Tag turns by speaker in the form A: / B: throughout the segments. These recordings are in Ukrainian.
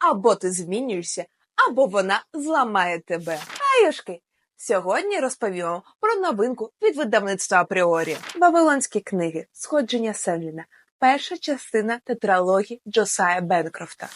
A: або ти змінюєшся, або вона зламає тебе. Аюшки! Сьогодні розповімо про новинку від видавництва Апріорі. Вавилонські книги Сходження Селіна. Перша частина тетралогії Джосая Бенкрофта.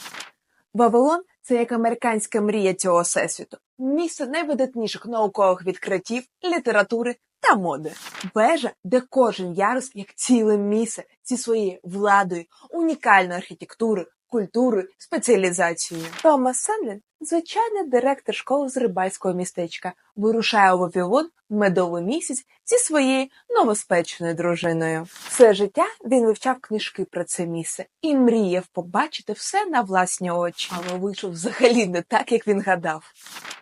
A: Вавилон це як американська мрія цього всесвіту, місце найвидатніших наукових відкриттів, літератури та моди. Вежа, де кожен ярус як ціле місце зі своєю владою, унікальною архітектурою, культурою, спеціалізацією. Томас Сенлін, звичайний директор школи з рибальського містечка, вирушає у Вавілон в медовий місяць зі своєю новоспеченою дружиною. Все життя він вивчав книжки про це місце і мріяв побачити все на власні очі. Але вийшов взагалі не так, як він гадав.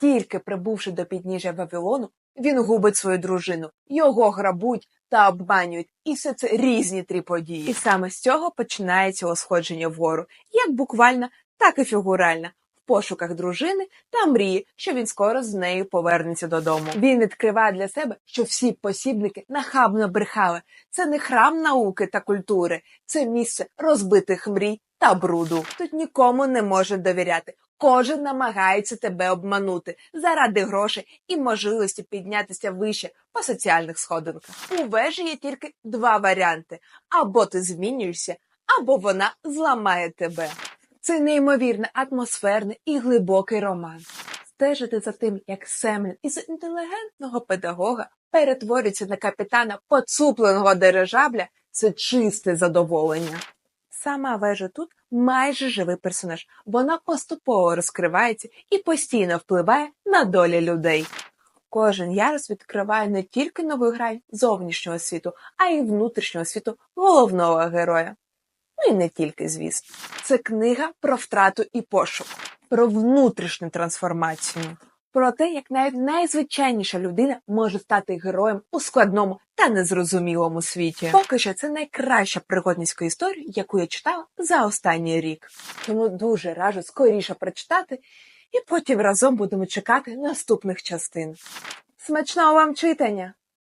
A: Тільки прибувши до підніжжя Вавилону, він губить свою дружину, його грабують та обманюють, і все це різні три події. І саме з цього починається його сходження вгору, як буквально, так і фігурально. В пошуках дружини та мрії, що він скоро з нею повернеться додому. Він відкриває для себе, що всі посібники нахабно брехали. Це не храм науки та культури, це місце розбитих мрій та бруду. Тут нікому не може довіряти. Кожен намагається тебе обманути заради грошей і можливості піднятися вище по соціальних сходинках. У вежі є тільки два варіанти: або ти змінюєшся, або вона зламає тебе. Це неймовірно атмосферний і глибокий роман. Стежити за тим, як Семен із інтелігентного педагога перетворюється на капітана поцупленого дирижабля, це чисте задоволення. Сама вежа тут майже живий персонаж. Вона поступово розкривається і постійно впливає на долі людей. Кожен ярус відкриває не тільки нову грань зовнішнього світу, а й внутрішнього світу головного героя. Ну і не тільки, звісно. Це книга про втрату і пошук, про внутрішню трансформацію, про те, як навіть найзвичайніша людина може стати героєм у складному та незрозумілому світі. Поки що це найкраща пригодницька історія, яку я читала за останній рік. Тому дуже раджу скоріше прочитати, і потім разом будемо чекати наступних частин. Смачного вам читання!